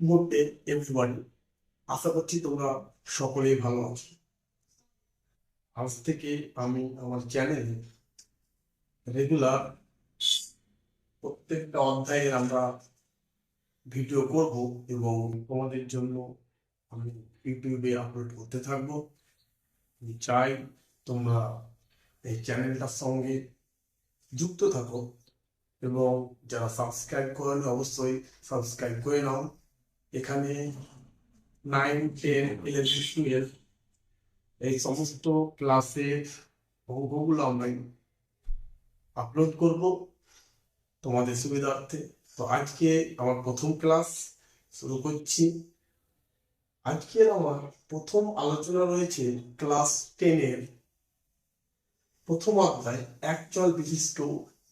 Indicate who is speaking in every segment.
Speaker 1: মুহূর্তে এভরিওয়ান আশা করছি তোমরা সকলেই ভালো আছো। আজ থেকে আমি আমার চ্যানেলে রেগুলার প্রত্যেকটা অধ্যায়ের আমরা ভিডিও করব এবং তোমাদের জন্য আমি ইউটিউবে আপলোড করতে থাকব। আমি চাই তোমরা এই চ্যানেলটার সঙ্গে যুক্ত থাকো এবং যারা সাবস্ক্রাইব করেন অবশ্যই সাবস্ক্রাইব করে নাও। এখানে নাইন টেন ইলেভেন টুয়েলভ এই সমস্ত ক্লাসের অঙ্কগুলো আমরা আপলোড করব তোমাদের সুবিধার্থে। তো আজকে আমার প্রথম ক্লাস শুরু করছি। আজকের আমার প্রথম আলোচনা রয়েছে ক্লাস টেনের প্রথম অধ্যায় একচল বিশিষ্ট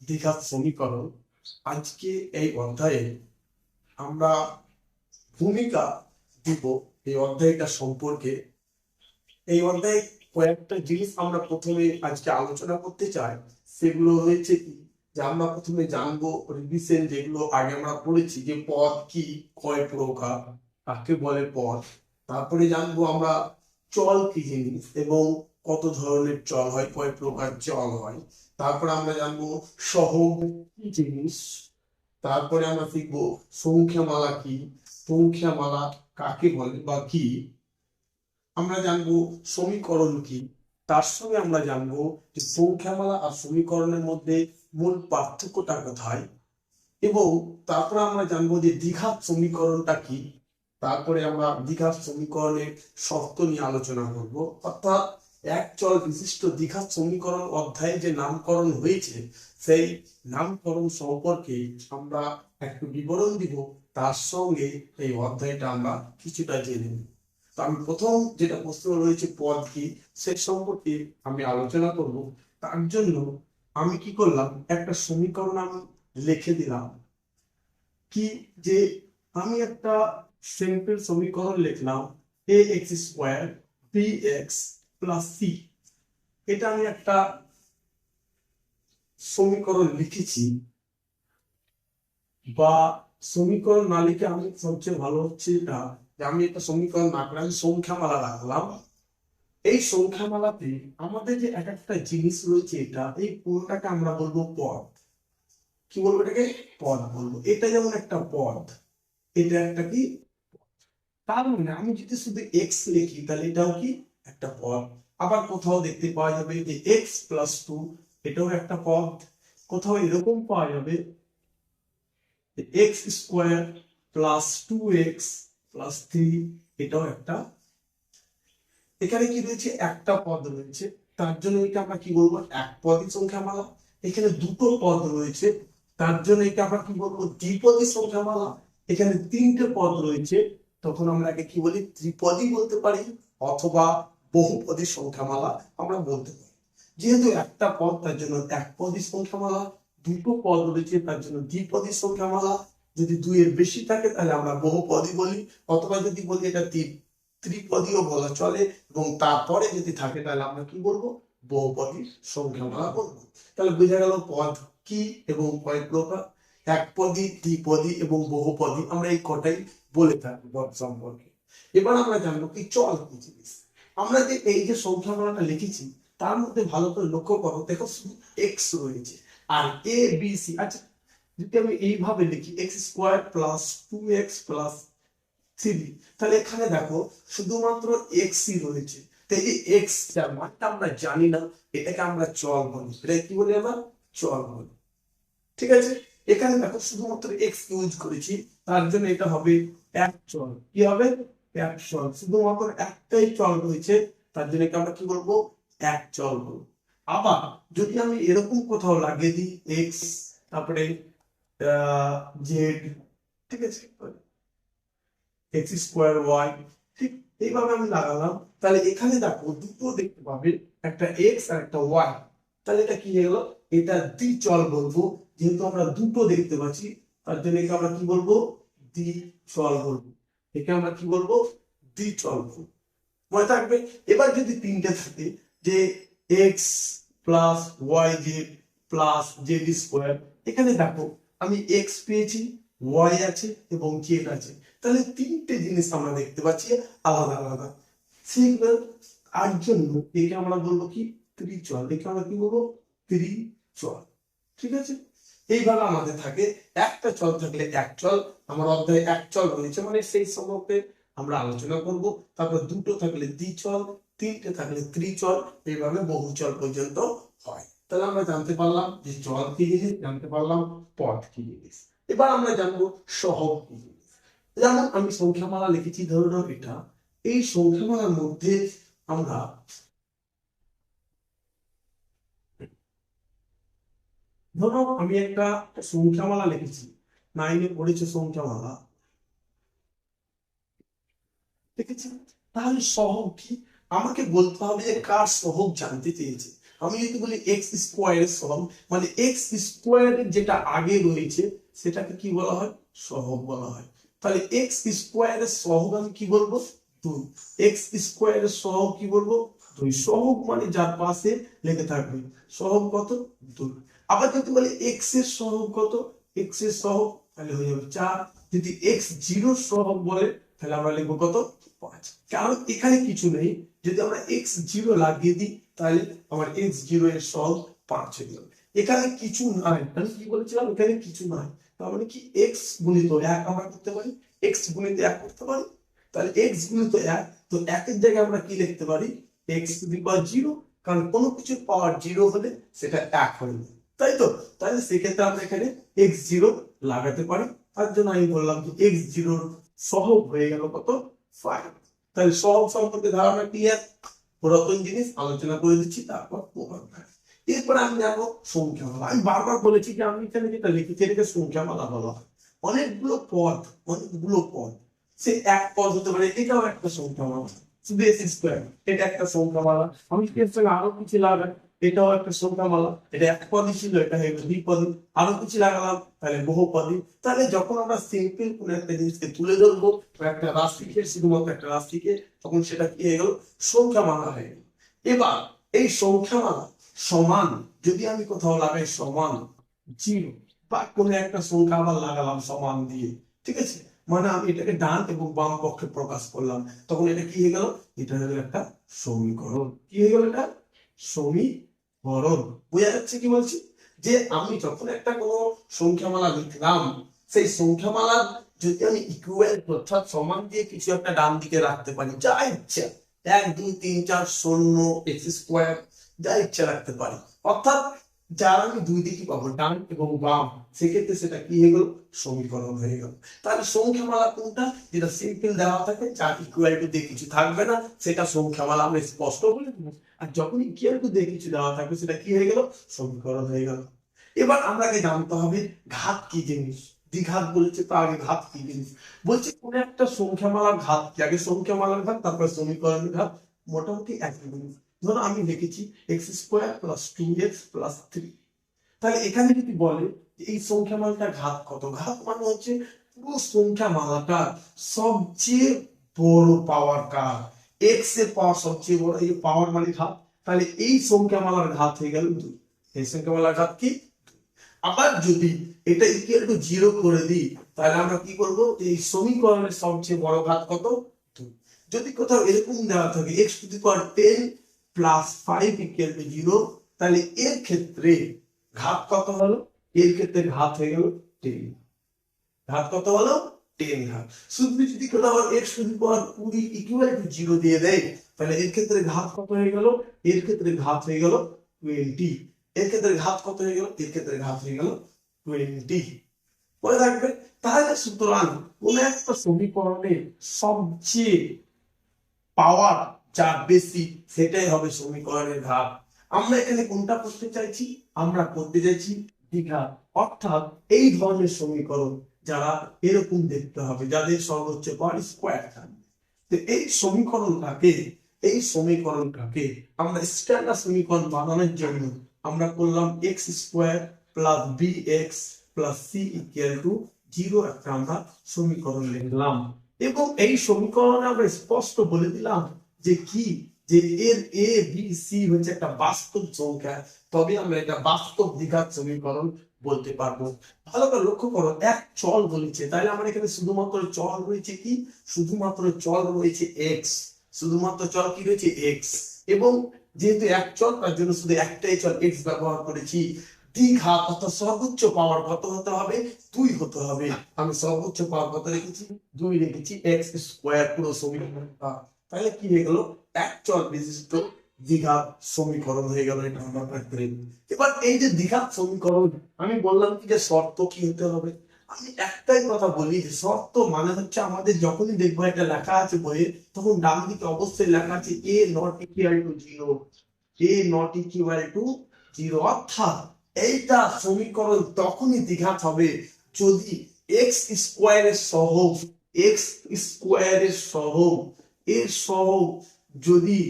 Speaker 1: দ্বিঘাত সমীকরণ। আজকে এই অধ্যায়ে আমরা ভূমিকা দিব এই অধ্যায়টা সম্পর্কে। এই অধ্যায় কয়েকটা জিনিস আমরা প্রথমে আজকে আলোচনা করতে চাই। সেগুলো হয়েছে কি? যে আমরা প্রথমে জানব রিভিশন যেগুলো আগে আমরা পড়েছি, যে পদ কি, কয় প্রকার, কাকে বলে পদ তারপরে জানব আমরা চল কি জিনিস এবং কত ধরনের চল হয়, কয় প্রকার চল হয়। তারপরে আমরা জানব সহগ কি জিনিস। তারপরে আমরা শিখব সংখ্যামালা কি সংখ্যামালা কাকে বলে বা কি? আমরা জানব সমীকরণ কি। তার সঙ্গে আমরা জানব যে সংখ্যামালা আর সমীকরণের মধ্যে মূল পার্থক্যটা কোথায় এবং তারপরে আমরা জানব যে দ্বিঘাত সমীকরণটা কি। তারপরে আমরা দ্বিঘাত সমীকরণের শর্ত নিয়ে আলোচনা করব। অর্থাৎ এক চল বিশিষ্ট দ্বিঘাত সমীকরণ অধ্যায়ে যে নামকরণ হয়েছে, সেই নামকরণ সম্পর্কে আমরা একটু বিবরণ দিব। তার সঙ্গে এই অধ্যায়টা আমরা কিছুটা জেনে তো আমি প্রথম যেটা প্রশ্ন রয়েছে, পদ কি? সে সম্পর্কে আমি আলোচনা করব। তার জন্য আমি কি করলাম? একটা সমীকরণ আমি লিখে দিলাম। কি যে আমি একটা সিম্পল সমীকরণ লিখলাম A X square B X plus C এটা আমি একটা সমীকরণ লিখেছি বা সমীকরণ না লিখে আমি সবচেয়ে ভালো হচ্ছে এটা, যে আমি একটা সমীকরণ না করে আমি সংখ্যামালা রাখলাম। এই সংখ্যামালাতে আমাদের যে এক একটা জিনিস রয়েছে এটা, এই পুরোটাকে আমরা বলব পদ। কি বলব এটাকে? পদ বলব। এটা যেমন একটা পদ, এটা একটা কি? তার মানে আমি যদি শুধু এক্স লিখি, তাহলে এটাও কি? একটা পদ আবার কোথাও দেখতে পাওয়া যাবে যে এক্স প্লাস টু এটাও একটা পদ কোথাও এরকম পাওয়া যাবে X square plus two X plus three এটাও একটা। এখানে কি রয়েছে? একটা পদ রয়েছে। তার জন্য এটা আমরা কি বলব? এক পদী সংখ্যামালা এখানে দুটো পদ রয়েছে। তার জন্য এটা আমরা কি বলব? দ্বিপদী সংখ্যা সংখ্যামালা এখানে তিনটে পদ রয়েছে। তখন আমরা একে কি বলি? ত্রিপদী বলতে পারি। অথবা বহুপদী সংখ্যামালা আমরা বলতে পারি। যেহেতু একটা পদ, তার জন্য এক পদী সংখ্যামালা, দুটো পদ রয়েছে, তার জন্য দ্বিপদী সংখ্যামালা। যদি দুইয়ের বেশি থাকে, তাহলে আমরা বহুপদী বলি, অথবা যদি বলি এটা ত্রি- ত্রিপদীও বলা চলে, এবং তারপরে যদি থাকে, তাহলে আমরা কি বলব? বহুপদী সংখ্যামালা বলব। তাহলে বোঝা গেল পদ কি এবং কয় প্রকার? একপদী, দ্বিপদী এবং বহুপদী আমরা এই কটাই বলে থাকি পদ সম্পর্কে। এবার আমরা জানব কি চল কি জিনিস আমরা যে এই যে সংখ্যামালাটা লিখেছি, তার মধ্যে ভালো করে লক্ষ্য করো, দেখো শুধু এক্স রয়েছে আর এ বি সি আচ্ছা যদি আমি এইভাবে লিখি X square plus two X plus three তাহলে এখানে দেখো শুধুমাত্র এক্সই রয়েছে। তো এই যে এক্স যার মানটা আমরা জানি না, এটাকে আমরা চল বলি। এটা কি বলি আমরা? চল বলি। ঠিক আছে? এখানে দেখো শুধুমাত্র এক্স ইউজ করেছি, তার জন্য এটা হবে এক চল। কি হবে? এক চল। শুধুমাত্র একটাই চল রয়েছে, তার জন্য আমরা কি বলব? এক চল বলব আবার যদি আমি এরকম কোথাও লাগিয়ে দিই এক্স তারপরে জেড ঠিক আছে? এক্স স্কোয়ার ওয়াই ঠিক এইভাবে আমি লাগালাম। তাহলে এখানে দেখো, দুটো দেখতে পাবে, একটা এক্স আর একটা ওয়াই তাহলে এটা কি হয়ে গেল? এটা দ্বিচল বলব। যেহেতু আমরা দুটো দেখতে পাচ্ছি, তার জন্য আমরা কি বলব? দ্বিচল বলব। একে আমরা কি বলব? বলব মনে থাকবে, এবার যদি তিনটে থাকে, যে X plus Y Z plus Z square এখানে দেখো, আমি এক্স পেয়েছি ওয়াই আছে এবং জেড আছে। তাহলে তিনটে জিনিস আমরা দেখতে পাচ্ছি, আলাদা আলাদা। সেগুলো তার জন্য একে আমরা বলব কি? ত্রিচল। একে আমরা কি বলব? ত্রিচল। ঠিক আছে? এইভাবে আমাদের থাকে। একটা চল থাকলে এক চল, আমার অধ্যায়ে এক চল রয়েছে মানে সেই সম্পর্কে আমরা আলোচনা করব। তারপর দুটো থাকলে দ্বিচল, তিনটে থাকলে ত্রিচল, এইভাবে বহুচল পর্যন্ত হয়। তাহলে আমরা জানতে পারলাম যে চল কি জিনিস, জানতে পারলাম পথ কি জিনিস। এবার আমরা জানব সহগ কি জিনিস। যেমন আমি সংখ্যামালা লিখেছি, ধরে এটা। এই সংখ্যামালার মধ্যে আমরা ধরো আমি একটা সংখ্যামালা লিখেছি নাইনে পড়েছে সংখ্যামালা। লিখেছি তাহলে সহগ কি? আমাকে বলতে হবে যে কার সহগ জানতে চেয়েছে। আমি যদি বলি এক্স স্কোয়ারের সহগ মানে এক্স স্কোয়ারের যেটা আগে রয়েছে, সেটাকে কি বলা হয়? সহগ বলা হয়। তাহলে এক্স স্কোয়ারের সহগ আমি কি বলব? দুই। এক্স স্কোয়ারের সহগ কি বলব? দুই। সহগ মানে যার পাশে লেগে থাকবে। সহগ কত? দুই। আবার যদি বলি এক্সের সহগ কত? এক্সের সহগ তাহলে হয়ে যাবে চার। যদি এক্স জিরো সহগ বলে, তাহলে আমরা লিখব কত? পাঁচ। কারণ এখানে কিছু নেই। যদি আমরা এক্স জিরো লাগিয়ে দিই, তাহলে আমার এক্স জিরো এর সহগ পাঁচ হয়ে গেল এখানে কিছু নাই। আমি কি বলেছিলাম? এখানে কিছু নাই। তার মানে কি? এক্স গুণিত এক আমরা করতে পারি। এক্স গুণিত এক করতে পারি। তাহলে এক্স গুণিত এক, তো একের জায়গায় আমরা কি লিখতে পারি? X to the power zero. কারণ কোনো কিছুর পাওয়ার জিরো হলে সেটা এক হয়ে যাবে। তাই তো? তাহলে সেক্ষেত্রে আমরা এখানে এক্স জিরো লাগাতে পারি। তার জন্য আমি বললাম যে এক্স জিরোর সহগ হয়ে গেল কত? ফাইভ তাহলে সহগ সম্পর্কে ধারণা ক্লিয়ার পুরাতন জিনিস আলোচনা করে দিচ্ছি, তারপর প্রমাণ এরপর আমি যাব সংখ্যামালা আমি বারবার বলেছি যে আমি এখানে যেটা লিখেছি, এটাকে সংখ্যামালা বলা হয়। অনেকগুলো পদ অনেকগুলো পদ। সে এক পদ হতে পারে, এটাও একটা সংখ্যামালা শুধু এস স্কোয়ার। এটা একটা সংখ্যামালা আমি এর সঙ্গে আরও কিছু লাগাই? এটাও একটা সংখ্যামালা। এটা এক পদই ছিল, এটা হয়ে গেল দ্বিপদী আরও কিছু লাগালাম, তাহলে বহুপদী তাহলে যখন আমরা সিম্পল কোনো একটা জিনিসকে তুলে ধরবো একটা রাশিকে, শুধুমাত্র একটা রাশিকে, তখন সেটা কি হয়ে গেল? সংখ্যামালা হয়ে গেল। এবার এই সংখ্যামালা সমান, যদি আমি কোথাও লাগাই সমান জিরো বা কোনো একটা সংখ্যা আবার লাগালাম সমান দিয়ে, ঠিক আছে? মানে আমি এটাকে ডান এবং বাম পক্ষে প্রকাশ করলাম, তখন এটা কি হয়ে গেল? এটা হলো একটা সমীকরণ। কি হয়ে গেল এটা? সমীকরণ। বোঝা যাচ্ছে কি বলছি? যে আমি যখন একটা কোনো সংখ্যামালা লিখলাম, সেই সংখ্যামালা যদি আমি ইকুয়াল অর্থাৎ সমান দিয়ে কিছু একটা ডান দিকে রাখতে পারি, যা ইচ্ছা, এক, দুই, তিন, চার, শূন্য এক্স স্কোয়ার যা ইচ্ছা রাখতে পারি। অর্থাৎ যার আমি দুই দিকে পাবো, ডান এবং বাম। সেক্ষেত্রে সেটা কি হয়ে গেল? সমীকরণ হয়ে গেল। তাহলে সংখ্যামালা কোনটা? যেটা সিম্পল দেওয়া থাকে, যার দিয়ে কিছু থাকবে না, সেটা সংখ্যামালা আমরা স্পষ্ট বলে দেবো। আর যখনই ইকুয়াল টু দিয়ে কিছু দেওয়া থাকবে, সেটা কি হয়ে গেল? সমীকরণ হয়ে গেল। এবার আমাকে জানতে হবে, ঘাত কি জিনিস? দ্বিঘাত বলছে তো আগে ঘাত কি জিনিস? বলছে কোন একটা সংখ্যামালার ঘাত কি? আগে সংখ্যামালার ঘাত, তারপর সমীকরণের ঘাত, মোটামুটি একই জিনিস। ধরো আমি লিখেছি X square plus two X plus three তাহলে এখানে যদি বলে এই সংখ্যামালাটা ঘাত কত? ঘাত মানে হচ্ছে পুরো সংখ্যামালাটা সবচেয়ে বড় পাওয়ার কার? এক্সের পাওয়ার সবচেয়ে বড়, এই পাওয়ার মানে ঘাত। তাহলে এই সংখ্যামালার ঘাত হয়ে গেল দুই। এই সংখ্যামালার ঘাত কি? আবার যদি এটা ইকুয়াল টু জিরো করে দিই, তাহলে আমরা কি করব? এই সমীকরণের সবচেয়ে বড় ঘাত কত? যদি কোথাও এরকম দেওয়া থাকে X to the power ten plus five equal to zero তাহলে এর ক্ষেত্রে ঘাত কত হলো? এর ক্ষেত্রে ঘাত হয়ে গেল টেন ঘাত কত হলো? টেন ঘাত। শুধু যদি কোথাও এক্স টু দি পাওয়ার কুড়ি ইকুয়াল টু জিরো দিয়ে দেয়, তাহলে এর ক্ষেত্রে ঘাত কত হয়ে গেল? এর ক্ষেত্রে ঘাত হয়ে গেল টোয়েন্টি এর ক্ষেত্রে ঘাত কত হয়ে গেল? এর ক্ষেত্রে ঘাত হয়ে গেল টোয়েন্টি মনে থাকবে তাহলে সুতরাং কোন একটা সমীকরণে সবচেয়ে পাওয়ার যা বেশি, সেটাই হবে সমীকরণের ঘাত। আমরা এখানে কোনটা করতে চাইছি? আমরা করতে চাইছি দীঘা অর্থাৎ এই ধরনের সমীকরণ যারা এরকম দেখতে হবে, যাদের সর্বোচ্চ পাওয়ার স্কোয়ার থাকবে। তো এই সমীকরণটাকে এই সমীকরণটাকে আমরা স্ট্যান্ডার্ড সমীকরণ বানানোর জন্য আমরা করলাম X square plus B X plus C equal to zero একটা আমরা সমীকরণ লিখলাম। এবং এই সমীকরণে আমরা স্পষ্ট বলে দিলাম যে কি? যে এর এ বি সি হচ্ছে একটা বাস্তব সংখ্যা। তবে আমরা এটা বাস্তব দ্বিঘাত সমীকরণ বলতে পারব। ভালো করে লক্ষ্য করো, এক চল বলেছে তাহলে আমার এখানে শুধুমাত্র চল রয়েছে কি? শুধুমাত্র চল রয়েছে এক্স শুধুমাত্র চল কি রয়েছে? এক্স এবং যেহেতু এক চল, তার জন্য শুধু একটাই চল এক্স ব্যবহার করেছি। দীঘা অর্থাৎ সর্বোচ্চ পাওয়ার কত হতে হবে? দুই হতে হবে। আমি সর্বোচ্চ পাওয়ার কত রেখেছি? দুই রেখেছি এক্স স্কোয়ার পুরো সমীকরণটা তাহলে কি হয়ে গেল? এক চল বিশিষ্ট দীঘা সমীকরণ হয়ে গেল এবার এই যে দীঘার সমীকরণ, আমি বললাম কি যে শর্ত কি হতে হবে? আমি একটাই কথা বলি, যে শর্ত মানে হচ্ছে আমাদের যখনই দেখব একটা লেখা আছে বইয়ে, তখন ডান দিকে অবশ্যই লেখা আছে A not equal to zero A not equal to zero অর্থাৎ এইটা সমীকরণ তখনই দ্বিঘাত হবে যদি এক্স স্কোয়ারের সহ এক্স স্কোয়ারের সহ এর সহ যদি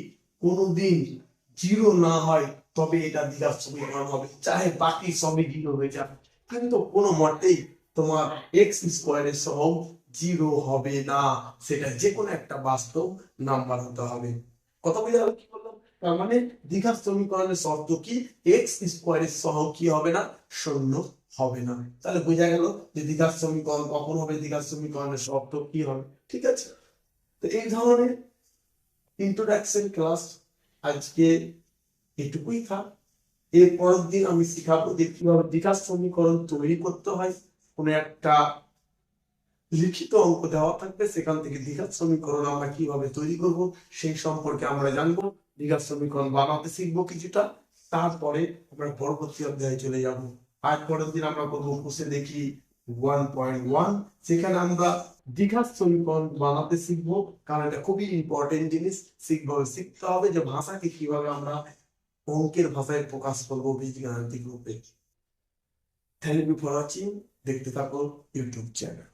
Speaker 1: কোনোদিন জিরো না হয়, তবে এটা দ্বিঘাত সমীকরণ হবে। চাহে বাকি সবই জিরো হয়ে যাবে। কিন্তু কোনো মতেই তোমার এক্স স্কোয়ারের সহ জিরো হবে না। সেটা যে কোনো একটা বাস্তব নাম্বার হতে হবে। কথা বুঝে গেল কি বললাম? তার মানে দ্বিঘাত সমীকরণের শর্ত কি? এক্স স্কোয়ারের সহ কি হবে না? শূন্য হবে না। তাহলে বোঝা গেল যে দ্বিঘাত সমীকরণ কখন হবে, দ্বিঘাত সমীকরণের শর্ত কি হবে। ঠিক আছে? তো এই ধরনের ইন্ট্রোডাকশন ক্লাস আজকে এটুকুই থাক এর পরের দিন আমি শিখাবো যে কীভাবে দ্বিঘাত সমীকরণ তৈরি করতে হয়। কোনো একটা লিখিত অঙ্ক দেওয়া থাকবে, সেখান থেকে দ্বিঘাত সমীকরণ আমরা কীভাবে তৈরি করব, সেই সম্পর্কে আমরা জানব। দ্বিঘাত সমীকরণ বানাতে শিখব কিছুটা, তারপরে আমরা পরবর্তী অধ্যায়ে চলে যাব। আর পরের দিন আমরা করব বসে দেখি ওয়ান পয়েন্ট ওয়ান সেখানে আমরা দীঘার সমীকরণ বানাতে শিখব, কারণ এটা খুবই ইম্পর্টেন্ট জিনিস, শিখব, শিখতে হবে যে ভাষাকে কীভাবে আমরা অঙ্কের ভাষায় প্রকাশ করব বীজগাণিতিক রূপে। থ্যাংক ইউ ফর ওয়াচিং দেখতে থাকো ইউটিউব চ্যানেল